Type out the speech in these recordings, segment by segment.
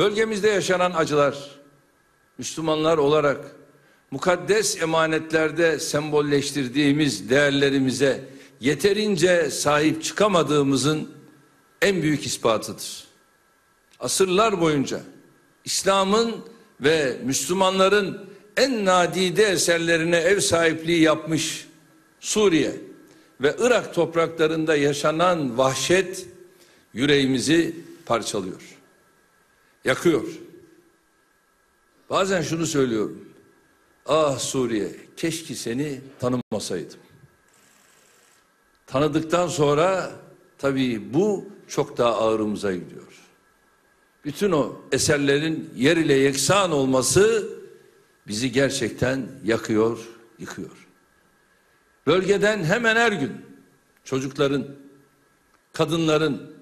Bölgemizde yaşanan acılar, Müslümanlar olarak mukaddes emanetlerde sembolleştirdiğimiz değerlerimize yeterince sahip çıkamadığımızın en büyük ispatıdır. Asırlar boyunca İslam'ın ve Müslümanların en nadide eserlerine ev sahipliği yapmış Suriye ve Irak topraklarında yaşanan vahşet yüreğimizi parçalıyor. Yakıyor. Bazen şunu söylüyorum. Ah Suriye, keşke seni tanımasaydım. Tanıdıktan sonra tabii bu çok daha ağırımıza gidiyor. Bütün o eserlerin yer ile yeksan olması bizi gerçekten yakıyor, yıkıyor. Bölgeden hemen her gün çocukların, kadınların,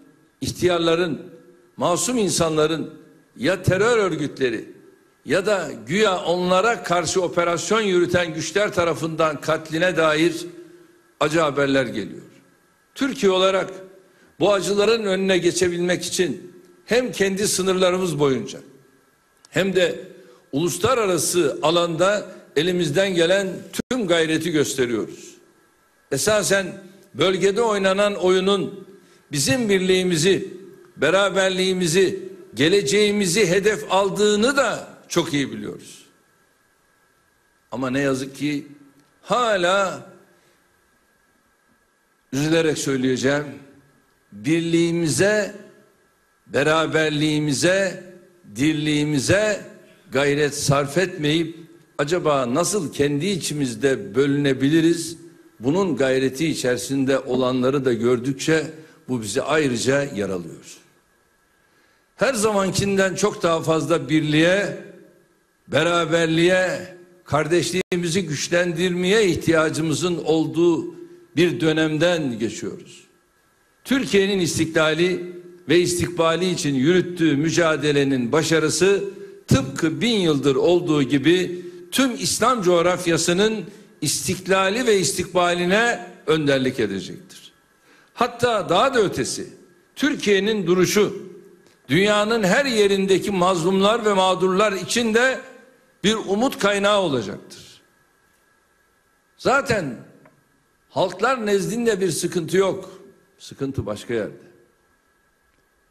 ihtiyarların, masum insanların ya terör örgütleri ya da güya onlara karşı operasyon yürüten güçler tarafından katline dair acı haberler geliyor. Türkiye olarak bu acıların önüne geçebilmek için hem kendi sınırlarımız boyunca hem de uluslararası alanda elimizden gelen tüm gayreti gösteriyoruz. Esasen bölgede oynanan oyunun bizim birliğimizi, beraberliğimizi, geleceğimizi hedef aldığını da çok iyi biliyoruz. Ama ne yazık ki hala üzülerek söyleyeceğim birliğimize, beraberliğimize, dirliğimize gayret sarf etmeyip acaba nasıl kendi içimizde bölünebiliriz? Bunun gayreti içerisinde olanları da gördükçe bu bizi ayrıca yaralıyor. Her zamankinden çok daha fazla birliğe, beraberliğe, kardeşliğimizi güçlendirmeye ihtiyacımızın olduğu bir dönemden geçiyoruz. Türkiye'nin istiklali ve istikbali için yürüttüğü mücadelenin başarısı tıpkı bin yıldır olduğu gibi tüm İslam coğrafyasının istiklali ve istikbaline önderlik edecektir. Hatta daha da ötesi Türkiye'nin duruşu dünyanın her yerindeki mazlumlar ve mağdurlar için de bir umut kaynağı olacaktır. Zaten halklar nezdinde bir sıkıntı yok. Sıkıntı başka yerde.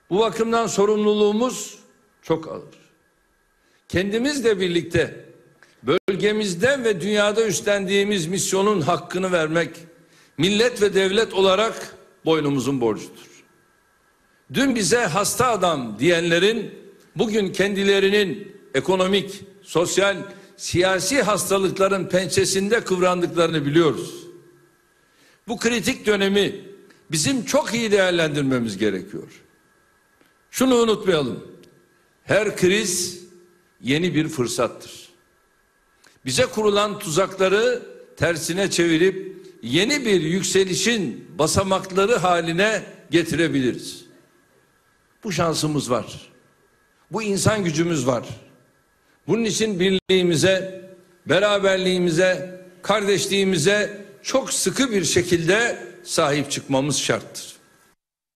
Bu bakımdan sorumluluğumuz çok ağır. Kendimizle birlikte bölgemizde ve dünyada üstlendiğimiz misyonun hakkını vermek millet ve devlet olarak boynumuzun borcudur. Dün bize hasta adam diyenlerin bugün kendilerinin ekonomik, sosyal, siyasi hastalıkların pençesinde kıvrandıklarını biliyoruz. Bu kritik dönemi bizim çok iyi değerlendirmemiz gerekiyor. Şunu unutmayalım. Her kriz yeni bir fırsattır. Bize kurulan tuzakları tersine çevirip yeni bir yükselişin basamakları haline getirebiliriz. Bu şansımız var. Bu insan gücümüz var. Bunun için birliğimize, beraberliğimize, kardeşliğimize çok sıkı bir şekilde sahip çıkmamız şarttır.